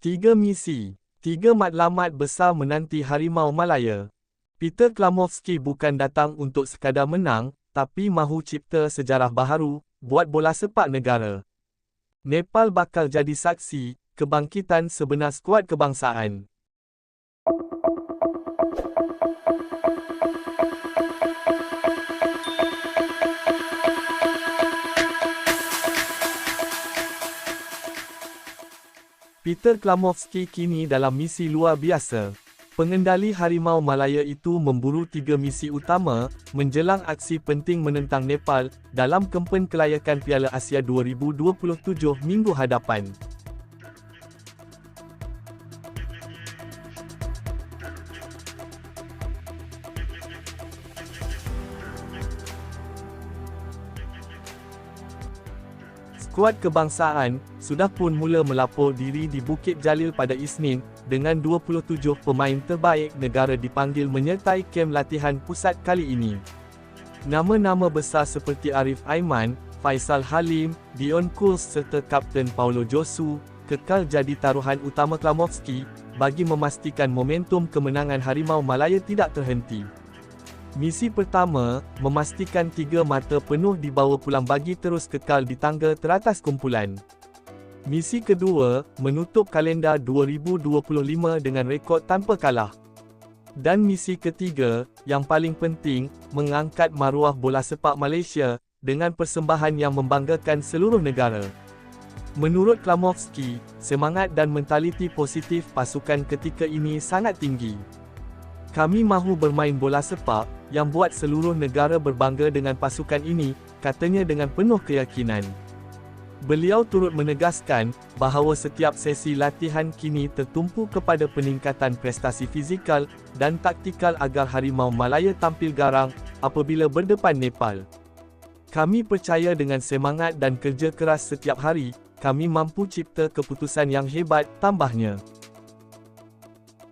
Tiga misi, tiga matlamat besar menanti Harimau Malaya. Peter Klamovski bukan datang untuk sekadar menang, tapi mahu cipta sejarah baharu buat bola sepak negara. Nepal bakal jadi saksi kebangkitan sebenar skuad kebangsaan. Peter Klamovski kini dalam misi luar biasa. Pengendali Harimau Malaya itu memburu tiga misi utama menjelang aksi penting menentang Nepal dalam kempen kelayakan Piala Asia 2027 minggu hadapan. Skuad kebangsaan sudah pun mula melapor diri di Bukit Jalil pada Isnin dengan 27 pemain terbaik negara dipanggil menyertai kem latihan pusat kali ini. Nama-nama besar seperti Arif Aiman, Faisal Halim, Dion Kurs serta Kapten Paulo Josu kekal jadi taruhan utama Klamovski bagi memastikan momentum kemenangan Harimau Malaya tidak terhenti. Misi pertama, memastikan tiga mata penuh dibawa pulang bagi terus kekal di tangga teratas kumpulan. Misi kedua, menutup kalender 2025 dengan rekod tanpa kalah. Dan misi ketiga, yang paling penting, mengangkat maruah bola sepak Malaysia dengan persembahan yang membanggakan seluruh negara. Menurut Klamovski, semangat dan mentaliti positif pasukan ketika ini sangat tinggi. Kami mahu bermain bola sepak, yang buat seluruh negara berbangga dengan pasukan ini, katanya dengan penuh keyakinan. Beliau turut menegaskan, bahawa setiap sesi latihan kini tertumpu kepada peningkatan prestasi fizikal, dan taktikal agar Harimau Malaya tampil garang, apabila berdepan Nepal. Kami percaya dengan semangat dan kerja keras setiap hari, kami mampu cipta keputusan yang hebat, tambahnya.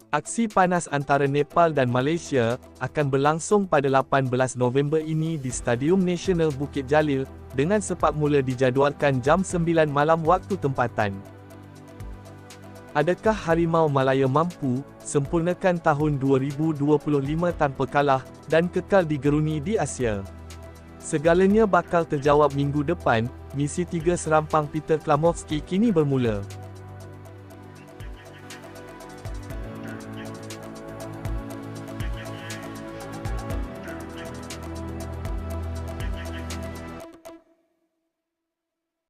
Aksi panas antara Nepal dan Malaysia akan berlangsung pada 18 November ini di Stadium Nasional Bukit Jalil dengan sepak mula dijadualkan jam 9 malam waktu tempatan. Adakah Harimau Malaya mampu sempurnakan tahun 2025 tanpa kalah dan kekal digeruni di Asia? Segalanya bakal terjawab minggu depan, misi tiga serampang Peter Klamovski kini bermula.